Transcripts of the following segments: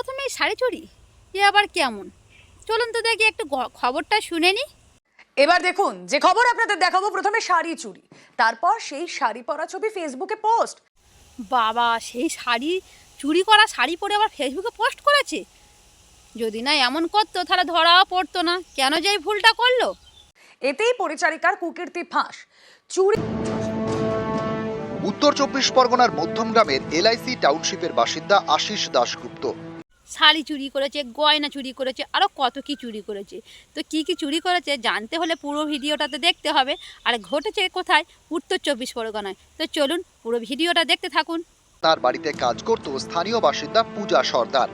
প্রথমেই শাড়ি চুরি এ আবার কেমন? চলুন তো দেখি একটু খবরটা শুনে নি। এবার দেখুন যে খবর আপনাদের দেখাবো প্রথমে শাড়ি চুরি তারপর সেই শাড়ি পরা ছবি ফেসবুকে পোস্ট বাবা সেই শাড়ি চুরি করা শাড়ি পরে আবার ফেসবুকে পোস্ট করেছে? যদি না এমন করতো তাহলে ধরাও পড়তো না। কেন যে এই ভুলটা করল? এতেই পরিচারিকার কুকীর্তি ফাঁস। চুরি উত্তর চব্বিশ পরগনার মধ্যম গ্রামের এলআইসি টাউনশিপের বাসিন্দা আশিস দাশগুপ্ত। শাড়ি চুরি করেছে, গয়না চুরি করেছে আরও কত কি চুরি করেছে। তো কি কি চুরি করেছে জানতে হলে পুরো ভিডিওটাতে দেখতে হবে। আর ঘটেছে কোথায়? উত্তর চব্বিশ পরগনায়। তো চলুন পুরো ভিডিওটা দেখতে থাকুন। তার বাড়িতে কাজ করত স্থানীয় বাসিন্দা পূজা সর্দার।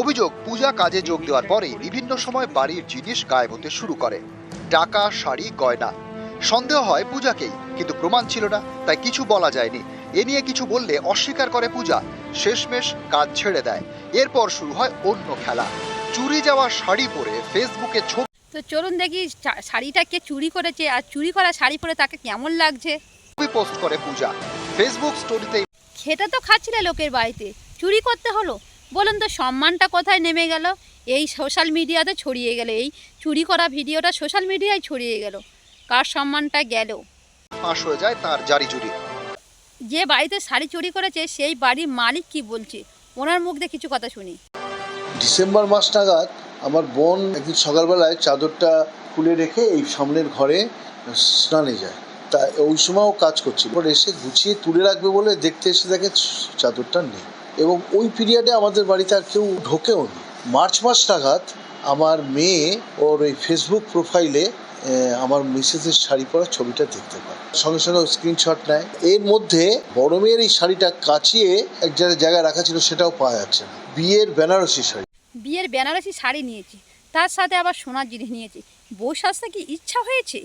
অভিযোগ, পূজা কাজে যোগ দেওয়ার পরে বিভিন্ন সময় বাড়ির জিনিস গায়েব হতে শুরু করে। টাকা, শাড়ি, গয়না। সন্দেহ হয় পূজাকেই কিন্তু প্রমাণ ছিল না তাই কিছু বলা যায়নি। এ নিয়ে কিছু বললে অস্বীকার করে পূজা শেষমেশ কাজ ছেড়ে দেয়। এরপর শুরু হয় অন্য খেলা। চুরি যাওয়া শাড়ি পরে ফেসবুকে ছবি তো চলুন দেখি শাড়িটা কে চুরি করেছে আর চুরি করা শাড়ি পরে তাকে কেমন লাগছে? পোস্ট করে পূজা। ফেসবুক স্টোরিতে খেতে তো খাচ্ছিলে লোকের বাড়িতে চুরি করতে হলো? বলুন তো সম্মানটা কোথায় নেমে গেল? এই সোশ্যাল মিডিয়াতে ছড়িয়ে গেল এই চুরি করা ভিডিওটা সোশ্যাল মিডিয়ায় ছড়িয়ে গেল। কার সম্মানটা গেল? ফাঁস হয়ে যায় তার জারি জুরি যে বাড়িতে শাড়ি চুরি করেছে সেই বাড়ির মালিক কি বলছে? ওনার মুখ দিয়ে কিছু কথা শুনি। ডিসেম্বর মাস নাগাদ আমার বোন একদিন সকালবেলায় চাদরটা খুলে রেখে এই সামনের ঘরে স্নানে যায়। তা ওই সময়ও কাজ করছিল। এরপর এসে গুছিয়ে তুলে রাখবে বলে দেখতে এসে দেখে চাদরটা নেই। এবং ওই পিরিয়ডে আমাদের বাড়িতে আর কেউ ঢোকেও নি। মার্চ মাস নাগাদ আমার মেয়ে ওর ওই ফেসবুক প্রোফাইলে আমার মিসেসের শাড়ি পরা ছবিটা দেখতে পায় সঙ্গে সঙ্গে স্ক্রিনশট নেয়। এর মধ্যে বড় মেয়ের এই শাড়িটা কাচিয়ে এক জায়গায় জায়গায় রাখা ছিল সেটাও পাওয়া যাচ্ছে না। বিয়ের বেনারসি শাড়ি। বিয়ের বেনারসি শাড়ি নিয়েছি। তার সাথে আবার সোনার জিনিস নিয়েছি। বউ সাজতে কি ইচ্ছা হয়েছে?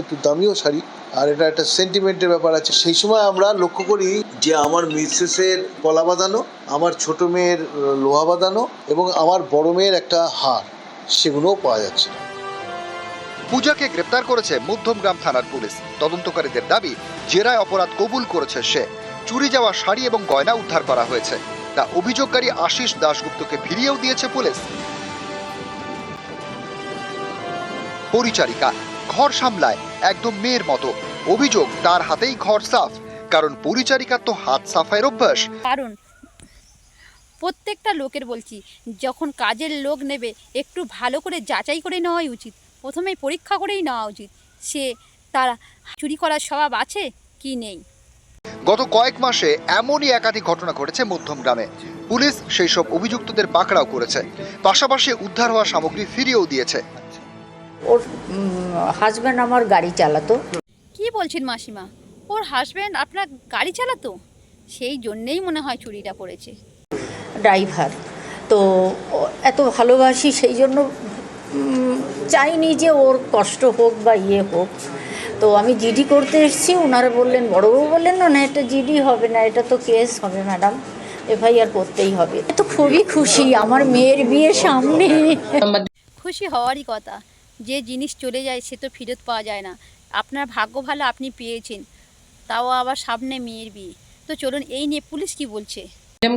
একটু দামিও শাড়ি আর এটা একটা সেন্টিমেন্টের ব্যাপার আছে। সেই সময় আমরা লক্ষ্য করি যে আমার মিসেসের পলা বাঁধানো আমার ছোট মেয়ের লোহা বাঁধানো এবং আমার বড় মেয়ের একটা হার সেগুলোও পাওয়া যাচ্ছে না। পূজাকে গ্রেপ্তার করেছে মধ্যমগ্রাম থানার পুলিশ। তদন্তকারীদের দাবি, জেরায় অপরাধ কবুল করেছে সে। চুরি যাওয়া শাড়ি এবং গয়না উদ্ধার করা হয়েছে। তা অভিযোগকারী আশিস দাশগুপ্তকে ফিরিয়েও দিয়েছে পুলিশ। পরিচারিকা, ঘর সামলায় একদম মেয়ের মতো। অভিযোগ, তার হাতেই ঘর সাফ। কারণ পরিচারিকার তো হাত সাফাইয়ের অভ্যাস। কারণ, প্রত্যেকটা লোকের বলছি, যখন কাজের লোক নেবে, একটু ভালো করে যাচাই করে নেওয়াই উচিত। প্রথমেই পরীক্ষা করেই নেওয়া উচিত। সে তার চুরি করার স্বভাব আছে কি নেই? গত কয়েক মাসে এমনই একাধিক ঘটনা ঘটেছে মধ্যম গ্রামে। পুলিশ সেই সব অভিযুক্তদের পাকড়াও করেছে। পাশাপাশি উদ্ধার হওয়া সামগ্রী ফিরিয়েও দিয়েছে। ওর হাজব্যান্ড আমার গাড়ি চালাতো। কি বলছেন মাসিমা? ওর হাজব্যান্ড আপনার গাড়ি চালাতো? সেই জন্যেই মনে হয় চুরিটা করেছে। ড্রাইভার তো ও- এত ভালোবাসি সেই জন্য চাইনি যে ওর কষ্ট হোক বা ইয়ে হোক। তো আমি জিডি করতে এসেছি ওনারা বললেন, বড়বাবু বললেন, না এটা জিডি হবে না, এটা তো কেস হবে, ম্যাডাম। এফআইআর করতেই হবে। তো খুবই খুশি, আমার মেয়ের বিয়ে সামনে। খুশি হওয়ারই কথা। যে জিনিস চলে যায়, সে তো ফেরত পাওয়া যায় না। আপনার ভাগ্য ভালো আপনি পেয়েছেন, তাও আবার সামনে মেয়ের বিয়ে। তো চলুন, এই নিয়ে পুলিশ কি বলছে?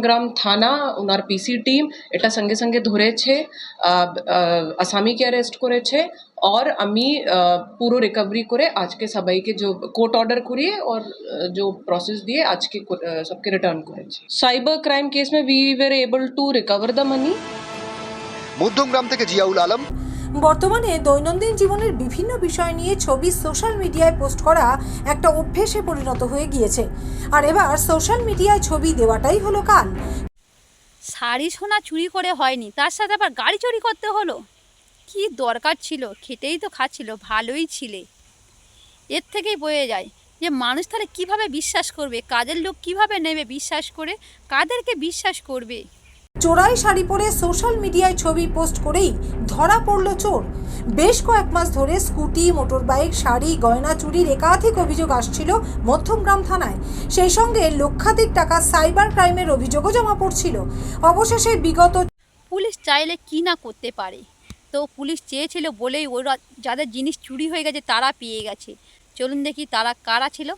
গ্রাম থানা ওনার পিসি টিম এটা সঙ্গে সঙ্গে ধরেছে আহ, আহ, আসামিকে অ্যারেস্ট করেছে और আমি আহ, পুরো রিকভারি করে আজকে সবাইকে যে কোর্ট অর্ডার করিয়ে और আহ, जो প্রসেস দিয়ে আজকে কো- আহ, सबके रिटर्न করেছে সাইবার ক্রাইম কেস में we were able to recover the money মধ্যম গ্রাম থেকে জিয়াউল আলম বর্তমানে দৈনন্দিন জীবনের বিভিন্ন বিষয় নিয়ে ছবি সোশ্যাল মিডিয়ায় পোস্ট করা একটা অভ্যেসে পরিণত হয়ে গিয়েছে। আর এবার সোশ্যাল মিডিয়ায় ছবি দেওয়াটাই হলো কাল। শাড়ি সোনা চুরি করে হয়নি, তার সাথে আবার গাড়ি চুরি করতে হলো? কি দরকার ছিল? খেতেই তো খাচ্ছিল, ভালোই ছিলে। এর থেকেই বয়ে যায় যে মানুষ তাহলে কীভাবে বিশ্বাস করবে? কাজের লোক কীভাবে নেবে বিশ্বাস করে? কাদেরকে বিশ্বাস করবে? চোরাই শাড়ি পরে সোশ্যাল মিডিয়ায় ছবি পোস্ট করেই ধরা পড়ল চোর। বেশ কয়েক মাস ধরে স্কুটি, মোটরবাইক, শাড়ি, গয়না চুরির একাধিক অভিযোগ আসছিল মধ্যমগ্রাম থানায়। সেই সঙ্গে লক্ষাধিক টাকা সাইবার ক্রাইমের অভিযোগও জমা পড়ছিল। অবশেষে বিগত পুলিশ চাইলে কি না করতে পারে? তো পুলিশ চেয়েছিল বলেই ওরা যাদের জিনিস চুরি হয়ে গেছে তারা পেয়ে গেছে। চলুন দেখি তারা কারা ছিল।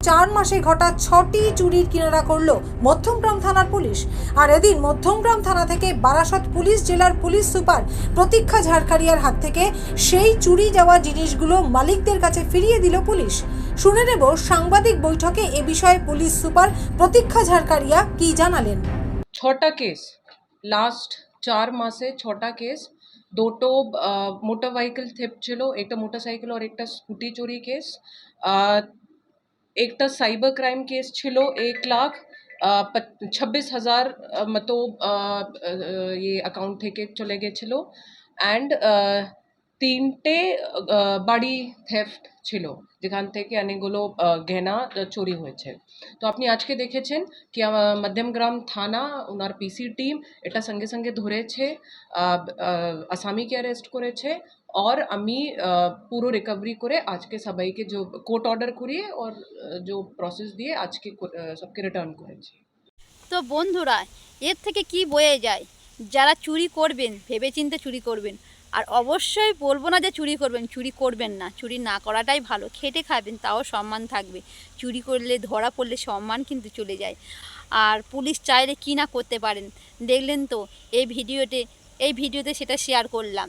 চার মাসে ঘটা ছটি চুরির কিনারা করল মধ্যমগ্রাম থানার পুলিশ। আর এদিন মধ্যমগ্রাম থানা থেকে বারাসত পুলিশ, জেলার পুলিশ সুপার প্রতীক্ষা ঝাড়খারিয়ার হাত থেকে সেই চুরি যাওয়া জিনিসগুলো মালিকদের কাছে ফিরিয়ে দিল পুলিশ। শুনে নেব সাংবাদিক বৈঠকে এ বিষয়ে পুলিশ সুপার প্রতীক্ষা ঝাড়খারিয়া কি জানালেন। ছটা কেস লাস্ট চার মাসে ছটা কেস, দুটো মোটর ভেহিকল থেপ ছিল, একটা মোটরসাইকেল আর একটা স্কুটি চুরি কেস একটা সাইবার ক্রাইম কেস ছিল এক লাখ ছাব্বিশ হাজার মতো আহ, আহ, ইয়ে অ্যাকাউন্ট থেকে চলে গেছিল অ্যান্ড তিনটে আহ, বাড়ি থেফট ছিল যেখান থেকে অনেকগুলো আহ, গয়না আহ, চুরি হয়েছে তো আপনি আজকে দেখেছেন কি আহ, মধ্যমগ্রাম থানা ওনার পিসি টিম এটা সঙ্গে সঙ্গে ধরেছে আহ, আহ, আসামিকে অ্যারেস্ট করেছে আর আমি পুরো রিকভারি করে আজকে সবাইকে যে কোর্ট অর্ডার করিয়ে আর যে প্রসেস দিয়ে আজকে সবকে রিটার্ন করেছি তো বন্ধুরা এর থেকে কি বয়ে যায়? যারা চুরি করবেন, ভেবেচিন্তে চুরি করবেন, আর অবশ্যই বলব না যে চুরি করবেন চুরি করবেন না। চুরি না করাটাই ভালো, খেটে খাবেন, তাও সম্মান থাকবে। চুরি করলে, ধরা পড়লে সম্মান কিন্তু চলে যায়। আর পুলিশ চাইলে কী না করতে পারেন? দেখলেন তো, এই ভিডিওতে এই ভিডিওতে সেটা শেয়ার করলাম।